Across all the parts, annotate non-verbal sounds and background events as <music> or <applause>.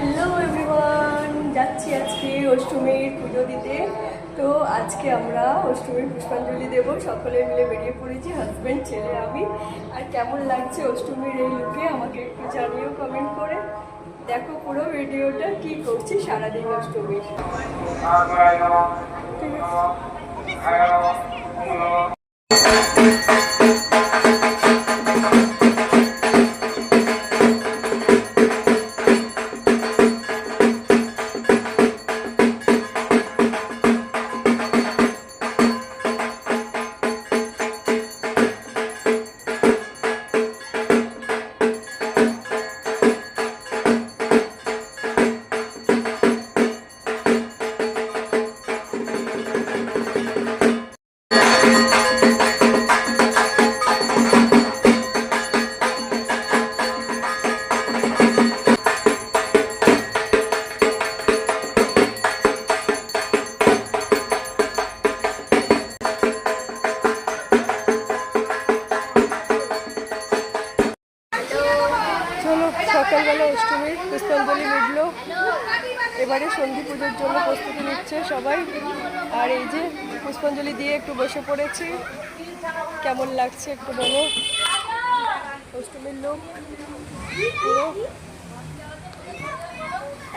Hello everyone যাচ্ছি আজকে অষ্টমীর পুজো দিতে। তো আজকে আমরা অষ্টমীর পুষ্পাঞ্জলি দেব। সকলে মিলে বেরিয়ে পড়েছি হাজব্যান্ড ছেলে, আমি। আর কেমন লাগছে অষ্টমীর এই লুকে আমাকে একটু জানিও কমেন্ট করে। দেখো পুরো ভিডিওটা কি করছি সারাদিন অষ্টমীর। ঠিক আছে সকালবেলা অষ্টমীর পুষ্পাঞ্জলি মিটলো। এবারে সন্ধি পুজোর জন্য প্রস্তুতি নিচ্ছে সবাই। আর এই যে পুষ্পাঞ্জলি দিয়ে একটু বসে পড়েছি। কেমন লাগছে একটু বলো? অষ্টমীর লোক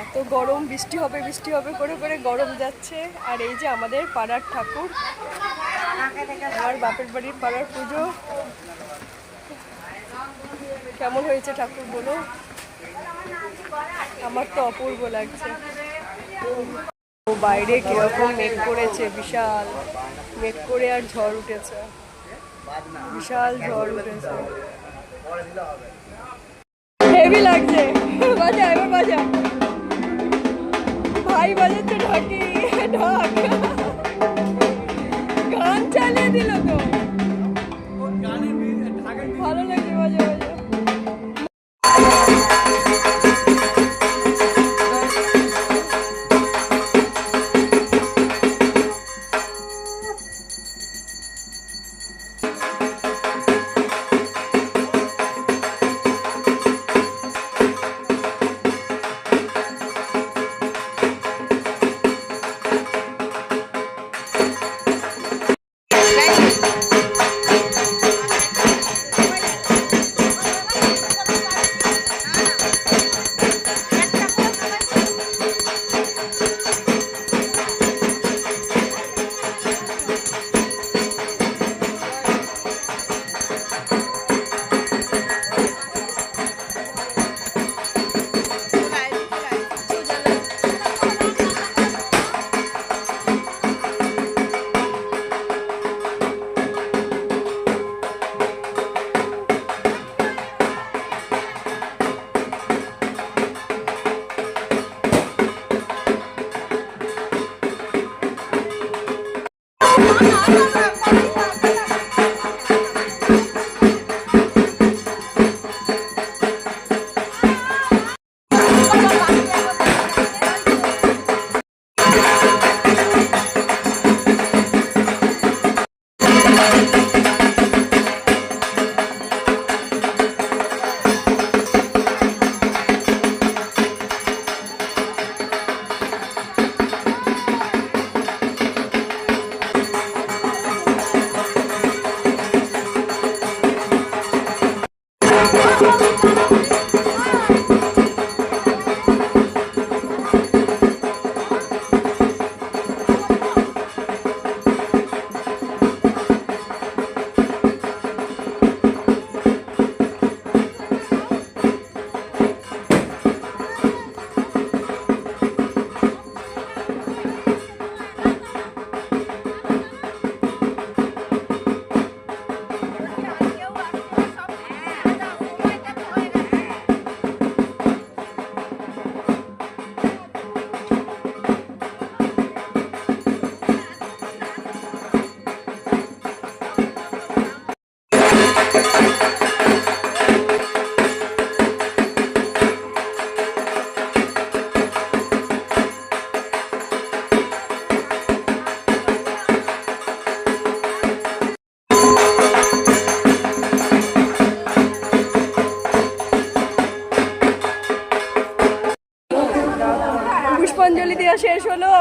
এত গরম, বৃষ্টি হবে বৃষ্টি হবে করে করে গরম যাচ্ছে। আর এই যে আমাদের পাড়ার ঠাকুর আমার বাপের বাড়ির পাড়ার পুজো। কেমন হয়েছে ঠাকুর বলো? আমার তো অপূর্ব লাগছে। বাইরে কীরকম মেঘ করেছে, বিশাল। মেঘ করে আর ঝড় উঠেছে। বিশাল ঝড় উঠেছে। হেভি লাগছে। বাজা, এবার বাজা। ভাই বাজাচ্ছে ঢাকি, ঢাক। গান চালিয়ে দিল তো। 好 <laughs>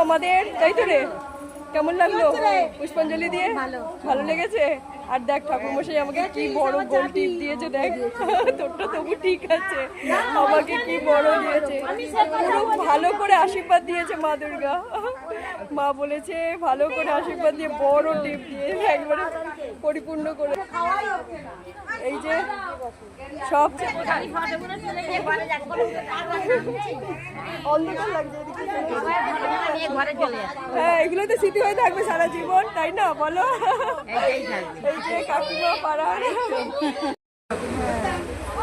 আমাদের তাই তো রে? কেমন লাগল পুষ্পাঞ্জলি দিয়ে? ভালো। লেগেছে? আর দেখ ঠাকুরমশাই আমাকে কি বড় গোল টিপ দিয়েছে দেখ। <laughs> তোরটা তবু ঠিক আছে। আমাকে কি বড় দিয়েছে? পুরো ভালো করে আশীর্বাদ দিয়েছে মা দুর্গা। মা বলেছে ভালো করে আশীর্বাদ দিয়ে বড় টিপ দিয়েছে একবারে পরিপূর্ণ করে। এই যে সব হ্যাঁ এগুলো তো স্মৃতি হয়ে থাকবে সারা জীবন, তাই না? বলো। এই যে কাকিমা পাড়ার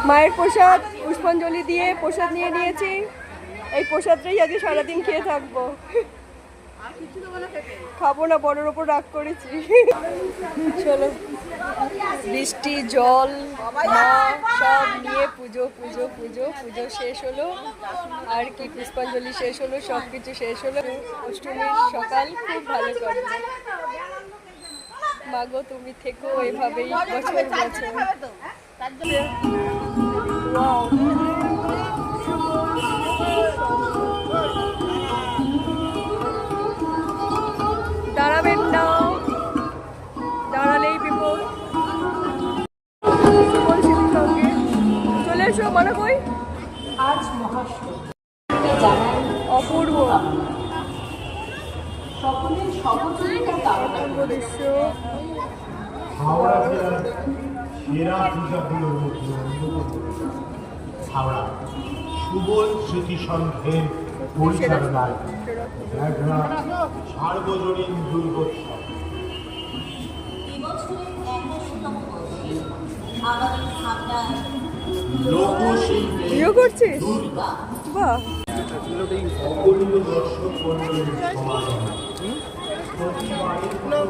মায়ের প্রসাদ, পুষ্পাঞ্জলি দিয়ে প্রসাদ নিয়ে নিয়েছি। এই প্রসাদটাই আজকে সারাদিন খেয়ে থাকব। খাব না বড়োর ওপর রাগ করেছি। চলো বৃষ্টি জল মা সব নিয়ে পুজো পুজো পুজো পুজো শেষ হলো। আর কি পুষ্পাঞ্জলি শেষ হলো সব কিছু শেষ হলো। অষ্টমীর সকাল খুব ভালো করে মাগো তুমি থেকো এভাবেই বছর বছর। Wow. হাওড়া সুবল স্মৃতি সংঘের পরিচালনায় ব্যাঘ্রা সার্বজনীন দুর্গোৎসব। লোকশিল্পে করছিস? বাহ। দর্শক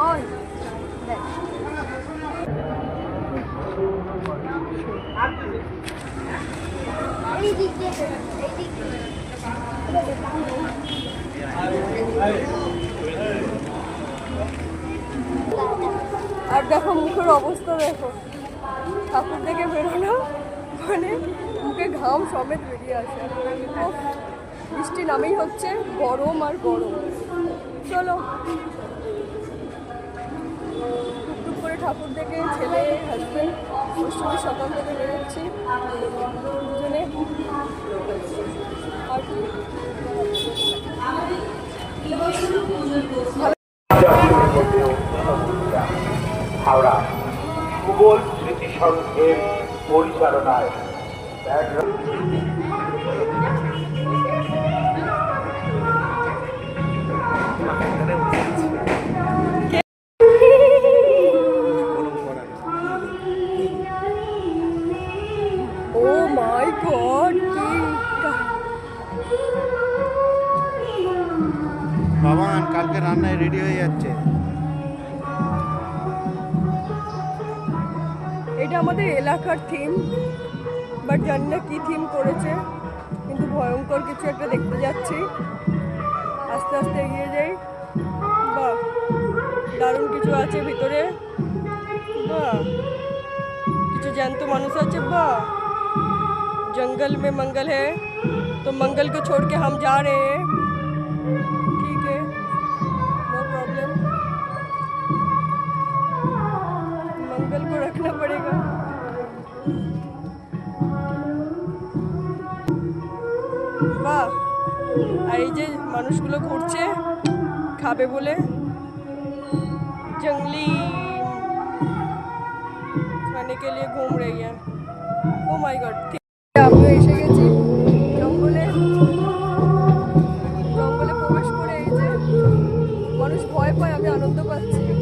আর দেখো মুখের অবস্থা দেখো। ঠাকুর থেকে বেরোনো মানে মুখে ঘাম সমেত বেরিয়ে আসে। বৃষ্টি নামেই হচ্ছে গরম আর গরম। চলো। টুকটুক করে ঠাকুর দেখে ছেলে অষ্টমী সকাল থেকে বেরোচ্ছি। দুজনে। হাওড়া সুবল স্মৃতি সংঘের পরিচালনায় মাই গড বাবান কালকে রান্নায় রেডি হয়ে যাচ্ছে। এটা আমাদের এলাকার থিম বাট জানি না কী থিম করেছে কিন্তু ভয়ঙ্কর কিছু একটা দেখতে যাচ্ছি। আস্তে আস্তে এগিয়ে যাই। বাহ দারুণ কিছু আছে ভিতরে। বাহ কিছু জ্যান্ত মানুষ আছে বাহ जंगल में मंगल है तो मंगल को छोड़ के हम जा रहे हैं ठीक है नो प्रॉब्लम मंगल को रखना पड़ेगा বাহ আর এই যে মানুষগুলো ঘুরছে খাবে বলে জঙ্গলি খানে কে লিয়ে ঘুম रही है ও মাই গড আমিও এসে গেছি। জঙ্গলে জঙ্গলে প্রবেশ করে এই যে মানুষ ভয় পায় আমি আনন্দ পাচ্ছি।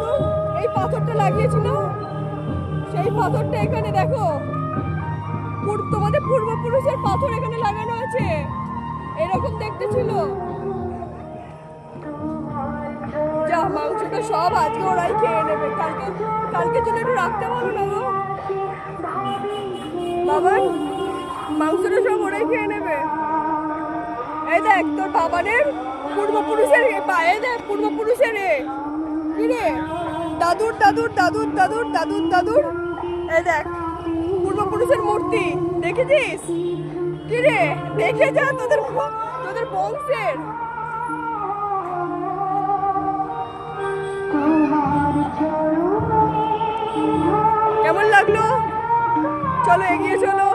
দাদু এই পাথরটা লাগিয়েছিল? সেই পাথরটা এখানে দেখো। তোমাদের পূর্বপুরুষের পাথর এখানে লাগানো আছে। এরকম দেখতে ছিল। যা, মাংসটা সব আজকে ওরাই খেয়ে নেবে। কালকে কালকে জন্য একটু রাখতে পারো না গো। বাবা, মাংসটা সব ওরাই খেয়ে নেবে। এই দেখ, তোর বাবানের পূর্বপুরুষের পায়ে দেখ, পূর্বপুরুষের এ কি রে? দাদুর দাদুর দাদুর দাদুর দাদুর দাদুর। এই দেখ, পূর্বপুরুষের মূর্তি দেখেছিস কি রে? দেখে যা তোদের তোদের বংশের। কেমন লাগল? চলো, এগিয়ে চলো।